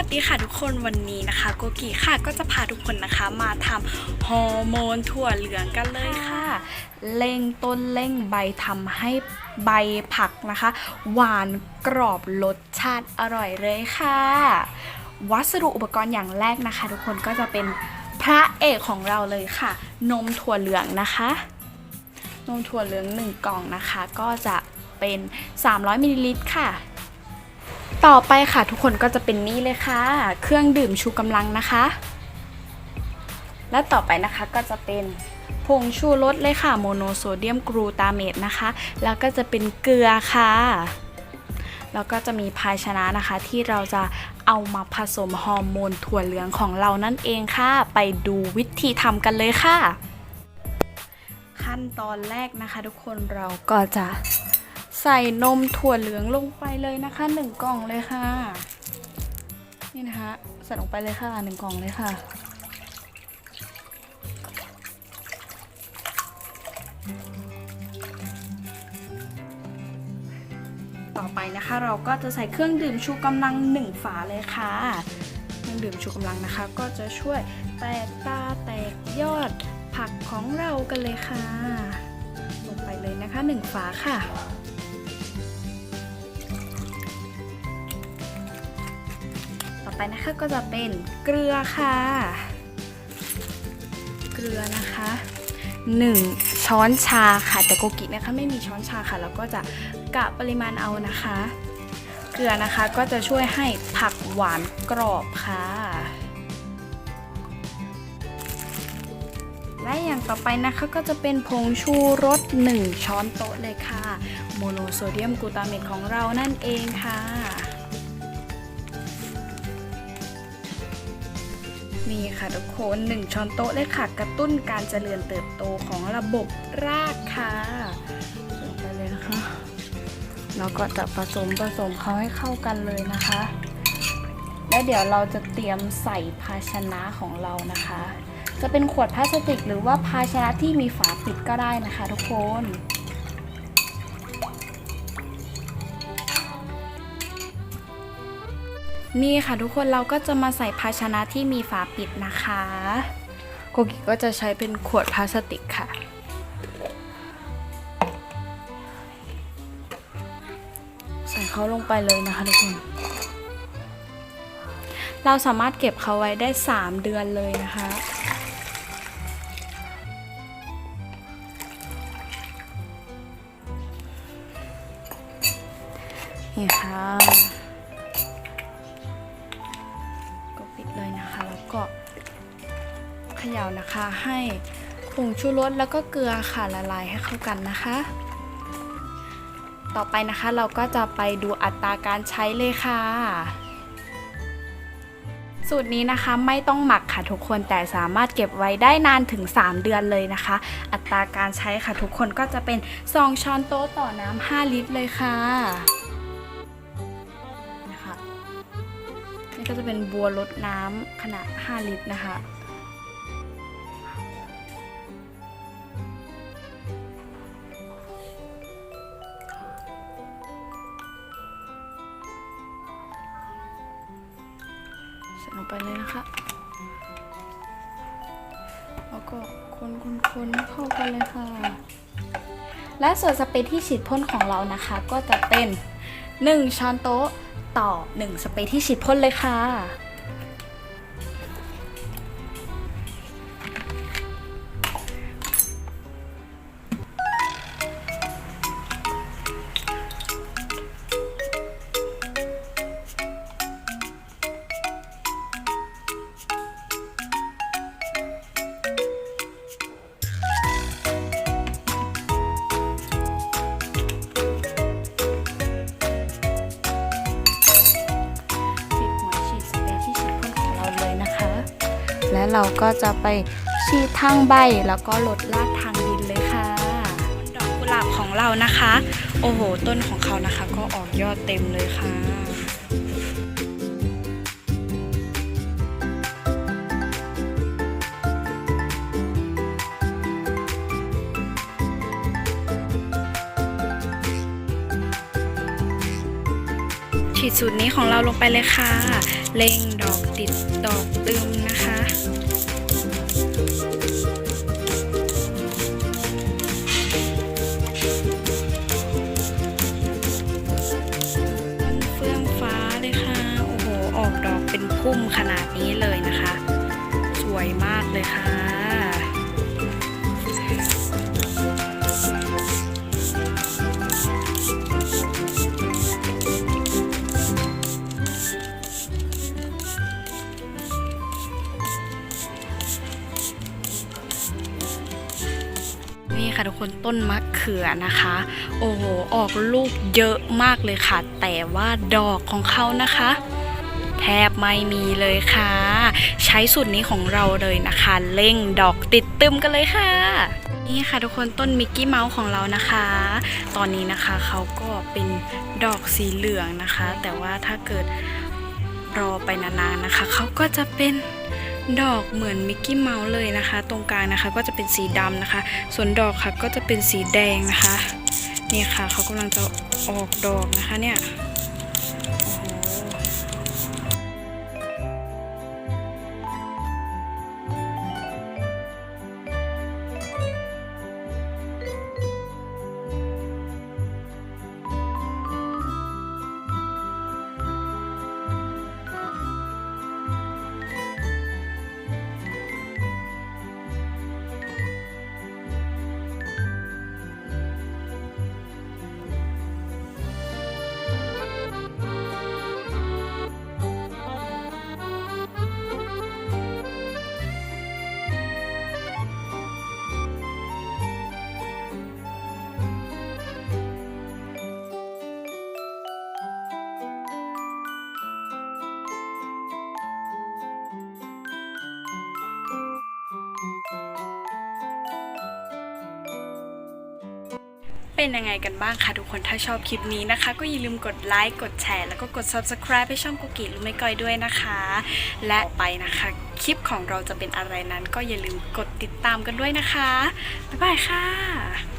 วัสดีค่ะทุกคนวันนี้นะคะโกกิค่ะก็จะพาทุกคนนะคะมาทำฮอร์โมนถั่วเหลืองกันเลยค่ะเร่งต้นเร่งใบทำให้ใบผักนะคะ หวานกรอบรสชาติอร่อยเลยค่ะ วัสดุอุปกรณ์อย่างแรกนะคะ ทุกคนก็จะเป็นพระเอกของเราเลยค่ะ นมถั่วเหลืองนะคะ นมถั่วเหลือง 1 กล่องนะคะ ก็จะเป็น 300มิลลิลิตรค่ะ ต่อไปค่ะทุกคนก็จะเป็นนี่เลยค่ะ เครื่องดื่มชูกำลังนะคะ และต่อไปนะคะก็จะเป็นผงชูรสเลยค่ะโมโนโซเดียมกรูตาเมตนะคะ แล้วก็จะเป็นเกลือค่ะ แล้วก็จะมีภาชนะนะคะที่เราจะเอามาผสมฮอร์โมนถั่วเหลืองของเรานั่นเองค่ะ ไปดูวิธีทำกันเลยค่ะ ขั้นตอนแรกนะคะ ทุกคนเราก็จะ ใส่นมถั่วเหลืองลงไปเลยนะคะหนึ่งกล่องเลยค่ะ นี่นะคะใส่ลงไปเลยค่ะหนึ่งกล่องเลยค่ะต่อไปนะคะเราก็จะใส่เครื่องดื่มชูกำลังหนึ่งฝาเลยค่ะ เครื่องดื่มชูกำลังนะคะ ก็จะช่วยแตกตาแตกยอดผักของเรากันเลยค่ะ ลงไปเลยนะคะหนึ่งฝาค่ะ ไปนะคะก็จะเป็นเกลือค่ะ เกลือนะคะ 1 ช้อนชาค่ะ แต่โกกินะคะไม่มีช้อนชาค่ะเราก็จะกะปริมาณเอานะคะ เกลือนะคะก็จะช่วยให้ผักหวานกรอบค่ะและอย่างต่อไปนะคะก็จะเป็นผงชูรส 1 ช้อนโต๊ะเลยค่ะ โมโนโซเดียมกลูตาเมตของเรานั่นเองค่ะ นี่ค่ะทุกคน 1 ช้อนโต๊ะเลยค่ะ กระตุ้นการเจริญเติบโตของระบบรากค่ะส่ลงไปเลยนะคะแล้วก็จะผสมผสมเขาให้เข้ากันเลยนะคะ แล้วเดี๋ยวเราจะเตรียมใส่ภาชนะของเรานะคะ จะเป็นขวดพลาสติกหรือว่าภาชนะที่มีฝาปิดก็ได้นะคะ ทุกคน นี่ค่ะทุกคนเราก็จะมาใส่ภาชนะที่มีฝาปิดนะคะโกกิก็จะใช้เป็นขวดพลาสติกค่ะ ใส่เขาลงไปเลยนะคะทุกคน เราสามารถเก็บเขาไว้ได้ 3 เดือนเลยนะคะนี่ค่ะ ย่านะคะ ให้ผงชูรสแล้วก็เกลือค่ะละลายให้เข้ากันนะคะ ต่อไปนะคะเราก็จะไปดูอัตราการใช้เลยค่ะ สูตรนี้นะคะไม่ต้องหมักค่ะทุกคนแต่สามารถเก็บไว้ได้นานถึง 3 เดือนเลยนะคะ อัตราการใช้ค่ะทุกคนก็จะเป็น 2 ช้อนโต๊ะต่อน้ำ5ลิตรเลยค่ะนะคะนี่ก็จะเป็นบัวลดน้ำขนาด 5 ลิตรนะคะ ไปเลยนะคะ แล้วก็คนคนคนๆเข้ากันเลยค่ะ และส่วนสเปรย์ที่ฉีดพ่นของเรานะคะ ก็จะเป็น 1 ช้อนโต๊ะต่อ 1 สเปรย์ที่ฉีดพ่นเลยค่ะ และเราก็จะไปฉีดทางใบแล้วก็ลดรากทางดินเลยค่ะ ดอกกุหลาบของเรานะคะ โอ้โห ต้นของเขานะคะ ก็ออกยอดเต็มเลยค่ะฉีดสูตรนี้ของเราลงไปเลยค่ะเล่งดอกติดดอกตึม วยมากเลยค่ะ นี่ค่ะทุกคนต้นมะเขือนะคะ โอ้โห ออกลูกเยอะมากเลยค่ะ แต่ว่าดอกของเขานะคะ แทบไม่มีเลยค่ะ ใช้สูตรนี้ของเราเลยนะคะ เร่งดอกติดตึมกันเลยค่ะ นี่ค่ะทุกคนต้นมิกกี้เมาส์ของเรานะคะ ตอนนี้นะคะเขาก็เป็นดอกสีเหลืองนะคะ แต่ว่าถ้าเกิดรอไปนานๆนะคะเขาก็จะเป็นดอกเหมือนมิกกี้เมาส์เลยนะคะ ตรงกลางนะคะก็จะเป็นสีดำนะคะ ส่วนดอกค่ะก็จะเป็นสีแดงนะคะ นี่ค่ะเขากำลังจะออกดอกนะคะเนี่ย เป็นยังไงกันบ้างคะทุกคนถ้าชอบคลิปนี้นะคะ ก็อย่าลืมกดไลค์กดแชร์แล้วก็กด subscribe ให้ช่องกุกิลูกไม่ก้อยด้วยนะคะ และไปนะคะ คลิปของเราจะเป็นอะไรนั้น ก็อย่าลืมกดติดตามกันด้วยนะคะบ๊ายบายค่ะ